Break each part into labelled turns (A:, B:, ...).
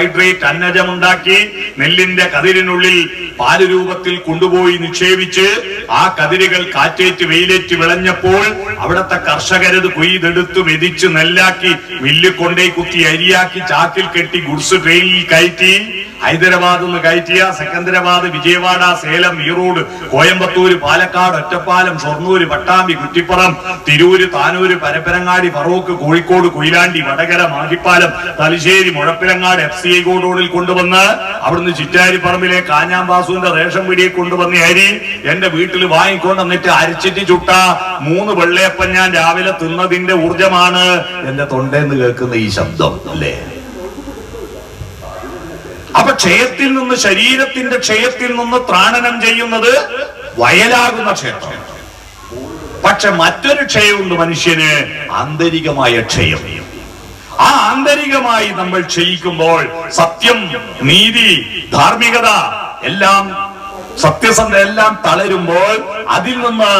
A: Carbohydrate അന്നജമുണ്ടാക്കി നെല്ലിന്റെ കതിരിനുള്ളിൽ പാൽ രൂപത്തിൽ കൊണ്ടുപോയി നിക്ഷേപിച്ച് ആ കതിരുകൾ കാറ്റേറ്റ് വെയിലേറ്റ് വിളഞ്ഞപ്പോൾ അവിടത്തെ കർഷകരത് കൊയ്തെടുത്ത് മെതിച്ച് നെല്ലാക്കി മില്ല് കൊണ്ടേ കുത്തി അരിയാക്കി ചാക്കിൽ കെട്ടി ഗുഡ്സ് ട്രെയിനിൽ കയറ്റി ഹൈദരാബാദ് നിന്ന് കയറ്റിയ Secunderabad Vijayawada Salem Erode Coimbatore Palakkad Ottapalam Shoranur Pattambi Kuttippuram Tirur Tanur Parappanangadi Farook Kozhikode Koyilandy Vadakara Mahippalam Thalassery Muzhappilangad F C I റോഡിൽ കൊണ്ടുവന്ന് അവിടുന്ന് ചിറ്റാരിപ്പറമ്പിലെ കാഞ്ഞാമ്പാസുവിന്റെ റേഷൻ പിടിയെ കൊണ്ടുവന്ന അരി എന്റെ വീട്ടിൽ വാങ്ങിക്കൊണ്ട് എന്നിട്ട് അരിച്ചിട്ട് ചുട്ട മൂന്ന് വെള്ളയപ്പം ഞാൻ രാവിലെ തിന്നതിന്റെ ഊർജമാണ് എന്റെ തൊണ്ടേന്ന് കേൾക്കുന്ന ഈ ശബ്ദം അല്ലേ? ക്ഷയത്തിൽ നിന്ന് ശരീരത്തിന്റെ ക്ഷയത്തിൽ നിന്ന് ത്രാണനം ചെയ്യുന്നത് വയലാകുന്ന ക്ഷേത്രം. പക്ഷെ മറ്റൊരു ക്ഷയമുണ്ട് മനുഷ്യന് ആന്തരികമായ ക്ഷയം. ആ ആന്തരികമായി നമ്മൾ ക്ഷയിക്കുമ്പോൾ സത്യം നീതി ധാർമ്മികത എല്ലാം സത്യസന്ധ എല്ലാം തളരുമ്പോൾ അതിൽ നിന്ന്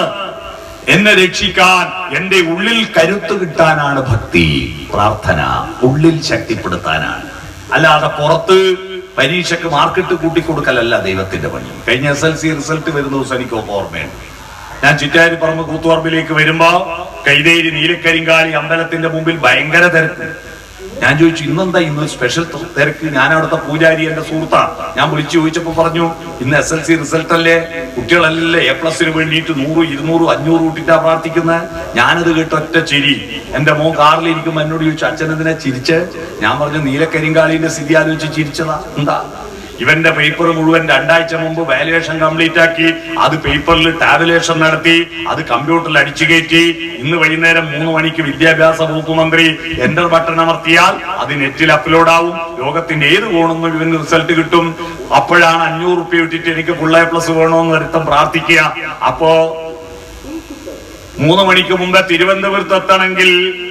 A: എന്നെ രക്ഷിക്കാൻ എന്റെ ഉള്ളിൽ കരുത്ത് കിട്ടാനാണ് ഭക്തി പ്രാർത്ഥന ഉള്ളിൽ ശക്തിപ്പെടുത്താനാണ്. അല്ലാതെ പുറത്ത് പരീക്ഷയ്ക്ക് മാർക്കിട്ട് കൂട്ടിക്കൊടുക്കലല്ല ദൈവത്തിന്റെ പണി. കഴിഞ്ഞ എസ് എൽ സി റിസൾട്ട് വരുന്ന ദിവസം എനിക്ക് ഓർമ്മയുണ്ട്. ഞാൻ ചിറ്റാരിപ്പറമ്പ് കൂത്തുപറമ്പിലേക്ക് വരുമ്പോ കൈതേരി നീലക്കരിങ്കാലി അമ്പലത്തിന്റെ മുമ്പിൽ ഭയങ്കര തിരക്ക്. ഞാൻ ചോദിച്ചു ഇന്നെന്താ ഇന്ന് സ്പെഷ്യൽ തിരക്ക്. ഞാൻ അവിടുത്തെ പൂജാരി എന്റെ സുഹൃത്താ. ഞാൻ വിളിച്ചു ചോദിച്ചപ്പോ പറഞ്ഞു ഇന്ന് എസ് എൽ സി റിസൾട്ട് അല്ലേ? കുട്ടികളല്ലേ? എ പ്ലസിന് വേണ്ടിയിട്ട് നൂറ് ഇരുന്നൂറ് അഞ്ഞൂറ് കൂട്ടിട്ടാ പ്രാർത്ഥിക്കുന്നത് ഞാനത് കേട്ട് ഒറ്റ ചിരി. എന്റെ മോൻ കാറിൽ ഇരിക്കുമ്പോ എന്നോട് ചോദിച്ചു അച്ഛൻ എന്തിനെ ചിരിച്ച്? ഞാൻ പറഞ്ഞു നീലക്കരിങ്കാളിന്റെ സ്ഥിതി ആലോചിച്ച് ചിരിച്ചതാ. എന്താ? ഇവന്റെ പേപ്പർ മുഴുവൻ രണ്ടാഴ്ച മുമ്പ് വാലുവേഷൻ കംപ്ലീറ്റ് ആക്കി അത് പേപ്പറിൽ ടാബുലേഷൻ നടത്തി അത് കമ്പ്യൂട്ടറിൽ അടിച്ചു കയറ്റി. ഇന്ന് വൈകുന്നേരം മൂന്ന് മണിക്ക് വിദ്യാഭ്യാസ വകുപ്പ് മന്ത്രി എന്റർ ബട്ടൺ അമർത്തിയാൽ അത് നെറ്റിൽ അപ്ലോഡ് ആവും. ലോകത്തിന്റെ ഏത് കോണെന്നും ഇവന് റിസൾട്ട് കിട്ടും? അപ്പോഴാണ് അഞ്ഞൂറ് റുപ്യ ഇട്ടിട്ട് എനിക്ക് ഫുൾ പ്ലസ് വേണമെന്ന് ഒരുത്തം പ്രാർത്ഥിക്കുക. അപ്പോ മൂന്ന് മണിക്ക് മുമ്പ് തിരുവനന്തപുരത്ത് എത്തണമെങ്കിൽ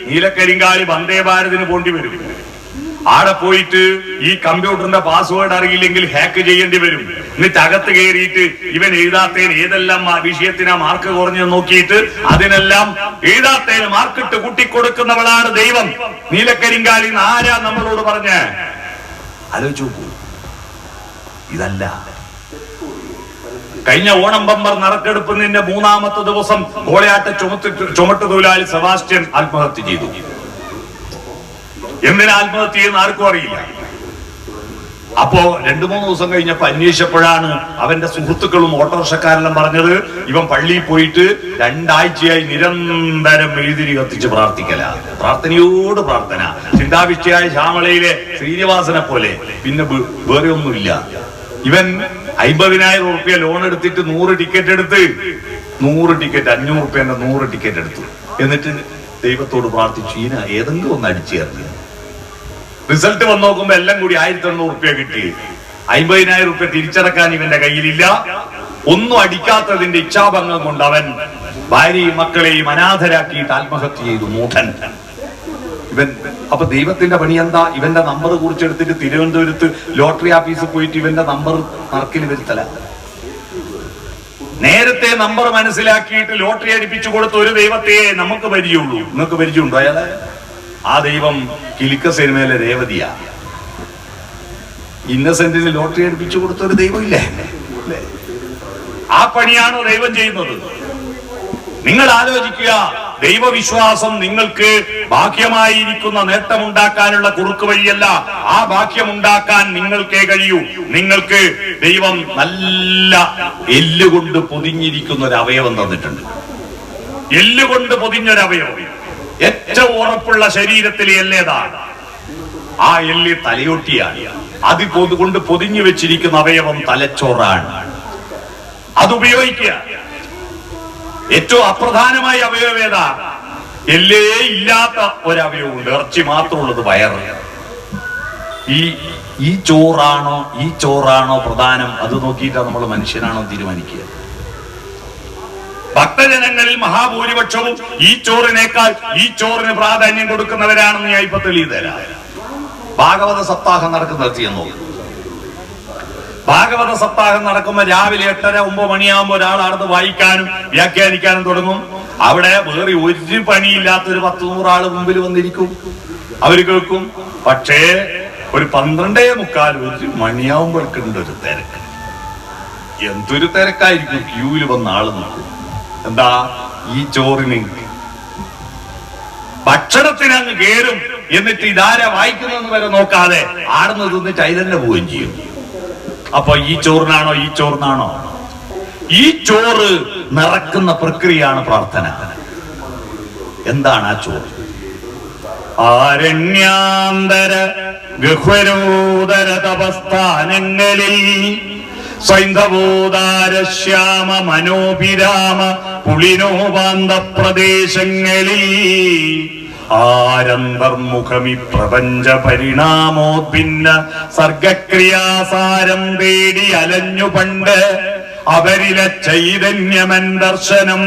A: നീലക്കരിങ്കാലി വന്ദേ ഭാരതിന് പോണ്ടി വരും. ആടെ പോയിട്ട് ഈ കമ്പ്യൂട്ടറിന്റെ പാസ്വേഡ് അറിയില്ലെങ്കിൽ ഹാക്ക് ചെയ്യേണ്ടി വരും. എന്നിട്ട് അകത്ത് കയറിയിട്ട് ഇവൻ എഴുതാത്തേന് ഏതെല്ലാം വിഷയത്തിനാ മാർക്ക് കുറഞ്ഞു നോക്കിയിട്ട് അതിനെല്ലാം എഴുതാത്തേന് മാർക്കിട്ട് കൂട്ടിക്കൊടുക്കുന്നവളാണ് ദൈവം. നീലക്കരിങ്കാലി ആരാ നമ്മളോട് പറഞ്ഞ്? ആലോചിച്ചു ഇതല്ല. കഴിഞ്ഞ ഓണം ബമ്പർ നറുക്കെടുപ്പിന്റെ മൂന്നാമത്തെ ദിവസം കോളയാട്ട ചുമത്ത് ചുമട്ട് തൊഴിലാളി സെബാസ്റ്റ്യൻ ആത്മഹത്യ ചെയ്തു. എന്തിനാ ആത്മഹത്യ ചെയ്യുന്ന ആർക്കും അറിയില്ല. അപ്പോ രണ്ടു മൂന്ന് ദിവസം കഴിഞ്ഞപ്പോ അന്വേഷിച്ചപ്പോഴാണ് അവന്റെ സുഹൃത്തുക്കളും ഓട്ടോറിക്ഷക്കാരെല്ലാം പറഞ്ഞത് ഇവൻ പള്ളിയിൽ പോയിട്ട് രണ്ടാഴ്ചയായി നിരന്തരം എഴുതിരി കത്തിച്ച് പ്രാർത്ഥിക്കല. പ്രാർത്ഥനയോട് പ്രാർത്ഥന. ചിന്താവിഷ്ടയായ ശ്യാമളയിലെ ശ്രീനിവാസനെ പോലെ. പിന്നെ വേറെ ഒന്നുമില്ല. ഇവൻ അയ്മ്പതിനായിരം റുപ്യ ലോൺ എടുത്തിട്ട് നൂറ് ടിക്കറ്റ് എടുത്ത് നൂറ് ടിക്കറ്റ് അഞ്ഞൂറ് എന്ന നൂറ് ടിക്കറ്റ് എടുത്തു. എന്നിട്ട് ദൈവത്തോട് പ്രാർത്ഥിച്ചു ഈന ഏതെങ്കിലും ഒന്ന് അടിച്ചു ചേർന്നു റിസൾട്ട് വന്ന് നോക്കുമ്പോ എല്ലാം കൂടി ആയിരത്തി എണ്ണൂറ് റുപ്യ കിട്ടി. അമ്പതിനായിരം റുപ്യ തിരിച്ചടക്കാൻ ഇവന്റെ കയ്യിലില്ല. ഒന്നും അടിക്കാത്തതിന്റെ ഇച്ഛാഭംഗം കൊണ്ട് അവൻ ഭാര്യയും മക്കളെയും അനാഥരാക്കിയിട്ട് ആത്മഹത്യ ചെയ്തു മൂഢൻ. ഇവൻ അപ്പൊ ദൈവത്തിന്റെ പണി എന്താ? ഇവന്റെ നമ്പർ കുറിച്ചെടുത്തിട്ട് തിരുവനന്തപുരത്ത് ലോട്ടറി ഓഫീസിൽ പോയിട്ട് ഇവന്റെ നമ്പർ നറുക്കിൽ വരുത്തല നേരത്തെ നമ്പർ മനസ്സിലാക്കിയിട്ട് ലോട്ടറി അടിപ്പിച്ചു കൊടുത്ത ഒരു ദൈവത്തെ നമുക്ക് പരിചയമുള്ളൂ. നിങ്ങൾക്ക് പരിചയമുണ്ടോ? അയാളെ? ആ ദൈവം കിലിക്ക സിനിമയിലെ രേവതിയാ. ഇന്നസെന്റിന് ലോട്ടറി അടിപ്പിച്ചു കൊടുത്ത ഒരു ദൈവമില്ലേ? ആ പണിയാണോ ദൈവം ചെയ്യുന്നത്? നിങ്ങൾ ആലോചിക്കുക. ദൈവവിശ്വാസം നിങ്ങൾക്ക് ബാഹ്യമായിരിക്കുന്ന നേട്ടമുണ്ടാക്കാനുള്ള കുറുക്ക് വഴിയല്ല. ആ ബാഹ്യമുണ്ടാക്കാൻ നിങ്ങൾക്കേ കഴിയൂ. നിങ്ങൾക്ക് ദൈവം നല്ല എല്ലുകൊണ്ട് പൊതിഞ്ഞിരിക്കുന്ന ഒരു അവയവം തന്നിട്ടുണ്ട്. എല്ലുകൊണ്ട് പൊതിഞ്ഞൊരു അവയവം ഏറ്റവും ഉറപ്പുള്ള ശരീരത്തിലെ എല്ലേതാണ് ആ എല്ല് തലയൊട്ടിയാണ്. അത് കൊണ്ട് പൊതിഞ്ഞു വെച്ചിരിക്കുന്ന അവയവം തലച്ചോറാണ്. അത് ഉപയോഗിക്കുക. ഏറ്റവും അപ്രധാനമായ അവയവം ഏതാ? എല്ലേ ഇല്ലാത്ത ഒരവയവുണ്ട് ഇറച്ചി മാത്രമുള്ളത് വയറ്. ഈ ഈ ചോറാണോ ഈ ചോറാണോ പ്രധാനം? അത് നോക്കിയിട്ടാണ് നമ്മൾ മനുഷ്യനാണോ തീരുമാനിക്കുക. ഭക്തജനങ്ങളിൽ മഹാഭൂരിപക്ഷവും ഈ ചോറിനേക്കാൾ ഈ ചോറിന് പ്രാധാന്യം കൊടുക്കുന്നവരാണെന്ന് ഞാൻ ഇപ്പൊ തെളിയുന്നതല്ല ഭാഗവത സപ്താഹം നടക്കുന്ന നോക്കും ഭാഗവത സപ്താഹം നടക്കുമ്പോ രാവിലെ എട്ടര ഒമ്പത് മണിയാകുമ്പോ ഒരാൾ അടുത്ത് വായിക്കാനും വ്യാഖ്യാനിക്കാനും തുടങ്ങും. അവിടെ വേറെ ഒരു പണിയില്ലാത്ത ഒരു പത്ത് നൂറാൾ മുമ്പിൽ വന്നിരിക്കും. അവർ കേൾക്കും. പക്ഷേ ഒരു പന്ത്രണ്ടേ മുക്കാൽ ഒരു മണിയാവുമ്പോഴേക്കുണ്ട് ഒരു തിരക്ക്. എന്തൊരു തിരക്കായിരിക്കും ക്യൂവിൽ വന്ന ആൾ എന്താ ഈ ചോറിന്? ഭക്ഷണത്തിന് അങ്ങ് കേറും. എന്നിട്ട് ഇതാരെ വായിക്കുന്നതെന്ന് വരെ നോക്കാതെ ആടുന്ന് തിന്നിട്ട് അതിലെന്നെ പോവുകയും ചെയ്യും. അപ്പൊ ഈ ചോറിനാണോ ഈ ചോറിനാണോ? ഈ ചോറ് നിറക്കുന്ന പ്രക്രിയയാണ് പ്രാർത്ഥന. എന്താണ് ആ ചോറ്? ആരണ്യാന്തര ഗഹ്വരോദര തപസ്ഥാനങ്ങളിൽ സൈന്ധവോദാര ശ്യാമ മനോഭിരാമ പുളിനോപാന്ത പ്രദേശങ്ങളിൽ ആരന്തർമുഖമി പ്രപഞ്ച പരിണാമോദ്ഭിന്ന സർഗക്രിയാസാരം തേടി അലഞ്ഞു പണ്ട് അവരിലെ ചൈതന്യമൻ ദർശനം.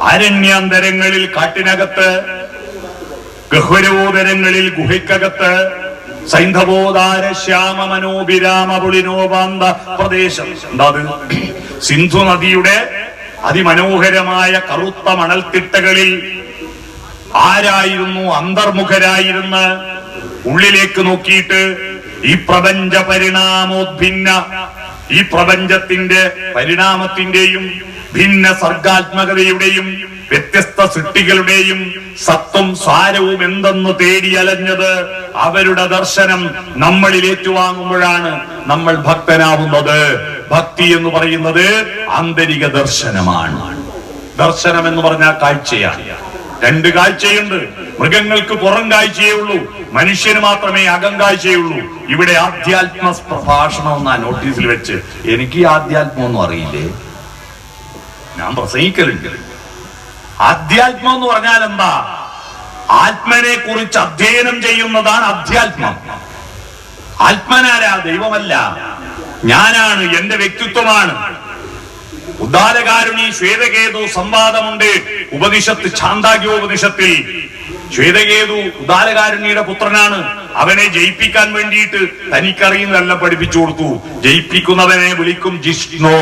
A: അരണ്യാന്തരങ്ങളിൽ കാട്ടിനകത്ത് ഗഹ്വരോദരങ്ങളിൽ ഗുഹയ്ക്കകത്ത് സൈന്ധവോദാര ശ്യാമ മനോഭിരാമ പുളിനോപാന്ത പ്രദേശം. എന്താ സിന്ധു നദിയുടെ അതിമനോഹരമായ കറുത്ത മണൽത്തിട്ടകളിൽ ആരായിരുന്നു അന്തർമുഖരായിരുന്ന്? ഉള്ളിലേക്ക് നോക്കിയിട്ട് ഈ പ്രപഞ്ച പരിണാമോദ്ഭിന്ന ഈ പ്രപഞ്ചത്തിന്റെ പരിണാമത്തിന്റെയും ഭിന്ന സർഗാത്മകതയുടെയും വ്യത്യസ്ത സൃഷ്ടികളുടെയും സത്വം സാരവും എന്തെന്ന് തേടി അലഞ്ഞത് അവരുടെ ദർശനം നമ്മളിൽ ഏറ്റുവാങ്ങുമ്പോഴാണ് നമ്മൾ ഭക്തനാവുന്നത്. ഭക്തി എന്ന് പറയുന്നത് ആന്തരിക ദർശനമാണ്. ദർശനം എന്ന് പറഞ്ഞാൽ കാഴ്ചയാണ്. രണ്ട് കാഴ്ചയുണ്ട്. മൃഗങ്ങൾക്ക് പുറം കാഴ്ചയേ ഉള്ളൂ മനുഷ്യന് മാത്രമേ അകം കാഴ്ചയുള്ളൂ ഇവിടെ ആധ്യാത്മ പ്രഭാഷണം എന്നാ നോട്ടീസിൽ വെച്ച് എനിക്ക് ആധ്യാത്മം ഒന്നും അറിയില്ലേ? ഞാൻ പ്രസംഗിക്കലുണ്ട്. ആധ്യാത്മം എന്ന് പറഞ്ഞാൽ എന്താ? ആത്മനെ കുറിച്ച് അധ്യയനം ചെയ്യുന്നതാണ് അധ്യാത്മം. ആത്മനാരാ ദൈവമല്ല. ഞാനാണ് എന്റെ വ്യക്തിത്വമാണ്. ഉദാരകാരുണി ശ്വേതകേതു സംവാദമുണ്ട്. ഉപനിഷത്ത് ഛാന്താഗ്യോപനിഷത്തിൽ ശ്വേതകേതു ഉദാരകാരുണിയുടെ പുത്രനാണ്. അവനെ ജയിപ്പിക്കാൻ വേണ്ടിയിട്ട് തനിക്കറിയുന്നതെല്ലാം പഠിപ്പിച്ചു കൊടുത്തു. ജയിപ്പിക്കുന്നവനെ വിളിക്കും ജിഷ്ണു.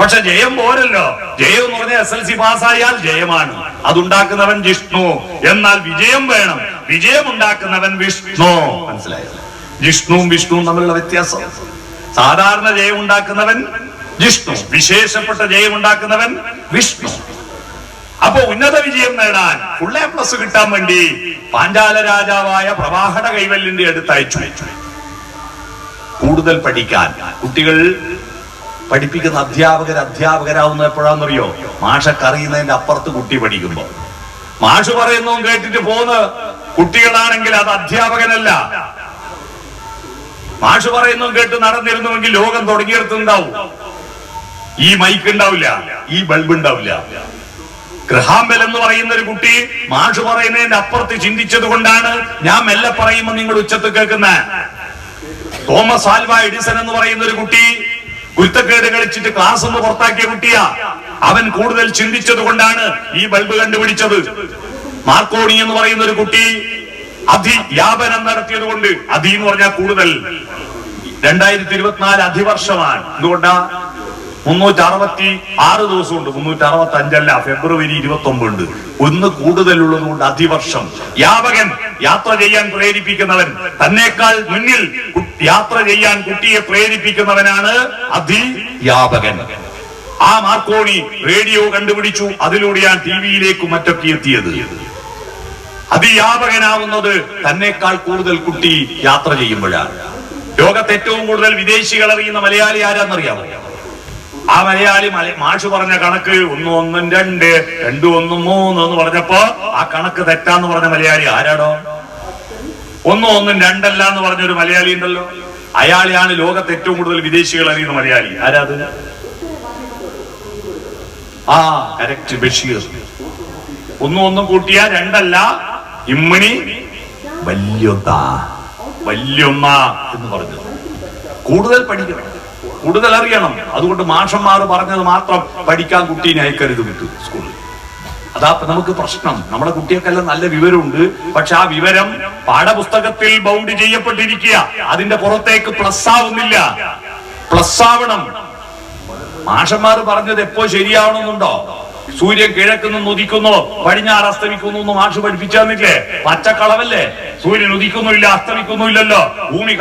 A: പക്ഷെ ജയം പോരല്ലോ. ജയം എന്ന് പറഞ്ഞാൽ എസ് എൽ സി പാസ്സായാൽ ജയമാണ്. അതുണ്ടാക്കുന്നവൻ ജിഷ്ണു. എന്നാൽ വിജയം വേണം. വിജയം ഉണ്ടാക്കുന്നവൻ വിഷ്ണു. മനസ്സിലായോ? ജിഷ്ണുവും വിഷ്ണുവും തമ്മിലുള്ള വ്യത്യാസം. സാധാരണ ജയം ഉണ്ടാക്കുന്നവൻ ജിഷ്ണു വിശേഷപ്പെട്ട ജയം ഉണ്ടാക്കുന്നവൻ വിഷ്ണു. അപ്പൊ ഉന്നത വിജയം നേടാൻ ഫുൾ എ പ്ലസ് കിട്ടാൻ വേണ്ടി പാഞ്ചാല രാജാവായ പ്രവാഹട കൈവല്ലിന്റെ അടുത്ത് അയച്ചു. കൂടുതൽ പഠിക്കാൻ. കുട്ടികൾ പഠിപ്പിക്കുന്ന അധ്യാപകർ അധ്യാപകരാവുന്ന എപ്പോഴാണെന്നറിയോ മാഷക്ക് അറിയുന്നതിന്റെ അപ്പുറത്ത് കുട്ടി പഠിക്കുമ്പോ. മാഷ് പറയുന്നതും കേട്ടിട്ട് പോന്ന്. കുട്ടികളാണെങ്കിൽ അത് അധ്യാപകനല്ല. മാഷ് പറയുന്നതും കേട്ട് നടന്നിരുന്നുവെങ്കിൽ ലോകം തുടങ്ങിയെടുത്തുണ്ടാവും. ഈ മൈക്ക് ഉണ്ടാവില്ല ഈ ബൾബ് ഉണ്ടാവില്ല. ഗ്രഹാമ്പൽ എന്ന് പറയുന്ന ഒരു കുട്ടി മാഷ് പറയുന്നതിന്റെ അപ്പുറത്ത് ചിന്തിച്ചത് കൊണ്ടാണ് ഞാൻ മെല്ലെ പറയുമ്പോൾ നിങ്ങൾ ഉച്ചത്ത് കേൾക്കുന്ന. തോമസ് ആൽവ എഡിസൺ എന്ന് പറയുന്ന ഒരു കുട്ടി കുരുത്തക്കേട് കളിച്ചിട്ട് ക്ലാസ് ഒന്ന് പുറത്താക്കിയ കുട്ടിയാ. അവൻ കൂടുതൽ ചിന്തിച്ചത് കൊണ്ടാണ് ഈ ബൾബ് കണ്ടുപിടിച്ചത്. മാർക്കോണി എന്ന് പറയുന്ന ഒരു കുട്ടി അതിവ്യാപനം നടത്തിയത് കൊണ്ട് അതി എന്ന് പറഞ്ഞാൽ കൂടുതൽ. രണ്ടായിരത്തി ഇരുപത്തിനാല് അധിവർഷമാണ്. എന്തുകൊണ്ടാ? മുന്നൂറ്റി അറുപത്തി ആറ് ദിവസമുണ്ട് മുന്നൂറ്റി അറുപത്തി അഞ്ചല്ല ഫെബ്രുവരി ഇരുപത്തി ഒമ്പത് ഒന്ന് കൂടുതലുള്ളതുകൊണ്ട് അതിവർഷം. യാവകൻ യാത്ര ചെയ്യാൻ പ്രേരിപ്പിക്കുന്നവൻ. തന്നേക്കാൾ മുന്നിൽ യാത്ര ചെയ്യാൻ കുട്ടിയെ പ്രേരിപ്പിക്കുന്നവനാണ് അതിയാപകൻ. ആ മാർക്കോണി റേഡിയോ കണ്ടുപിടിച്ചു. അതിലൂടെയാണ് ടി വിയിലേക്കും മറ്റൊക്കെ എത്തിയത്. അതിയാപകനാവുന്നത് തന്നെക്കാൾ കൂടുതൽ കുട്ടി യാത്ര ചെയ്യുമ്പോഴാണ്. ലോകത്ത് ഏറ്റവും കൂടുതൽ വിദേശികൾ അറിയുന്ന മലയാളി ആരാന്നറിയാമോ? ആ മലയാളി മല- മാഷ് പറഞ്ഞ കണക്ക് ഒന്ന് ഒന്നും രണ്ട് രണ്ടു ഒന്നും മൂന്ന് എന്ന് പറഞ്ഞപ്പോ ആ കണക്ക് തെറ്റാന്ന് പറഞ്ഞ മലയാളി ആരാടോ? ഒന്നും ഒന്നും രണ്ടല്ല എന്ന് പറഞ്ഞ ഒരു മലയാളി ഉണ്ടല്ലോ. അയാളെയാണ് ലോകത്ത് ഏറ്റവും കൂടുതൽ വിദേശികൾ അറിയുന്ന മലയാളി. ആരാത് ആ കറക്റ്റ് ബഷീർ. ഒന്നും ഒന്നും കൂട്ടിയ രണ്ടല്ല ഇമ്മണി വല്യൊന്ന. വല്യൊന്ന എന്ന് പറഞ്ഞു. കൂടുതൽ പഠിക്കണം. കൂടുതൽ അറിയണം അതുകൊണ്ട് മാഷന്മാർ പറഞ്ഞത് മാത്രം പഠിക്കാൻ കുട്ടീനെ അയക്കരുത് വിട്ടു സ്കൂളിൽ. അതാ നമുക്ക് പ്രശ്നം. നമ്മുടെ കുട്ടികൾക്കെല്ലാം നല്ല വിവരമുണ്ട്. പക്ഷെ ആ വിവരം പാഠപുസ്തകത്തിൽ ബൗണ്ട് ചെയ്യപ്പെട്ടിരിക്കുക. അതിന്റെ പുറത്തേക്ക് പ്ലസ് ആവുന്നില്ല. പ്ലസ് ആവണം. മാഷന്മാർ പറഞ്ഞത് എപ്പോ ശരിയാവണമെന്നുണ്ടോ? സൂര്യൻ കിഴക്ക് നിന്ന് ഉദിക്കുന്നു പടിഞ്ഞാറ് അസ്തമിക്കുന്നു എന്ന് മാഷ് പഠിപ്പിച്ചാന്നില്ലേ? പച്ചക്കളവല്ലേ? സൂര്യൻ ഉദിക്കുന്നില്ല അസ്തമിക്കുന്നില്ലല്ലോ ഭൂമി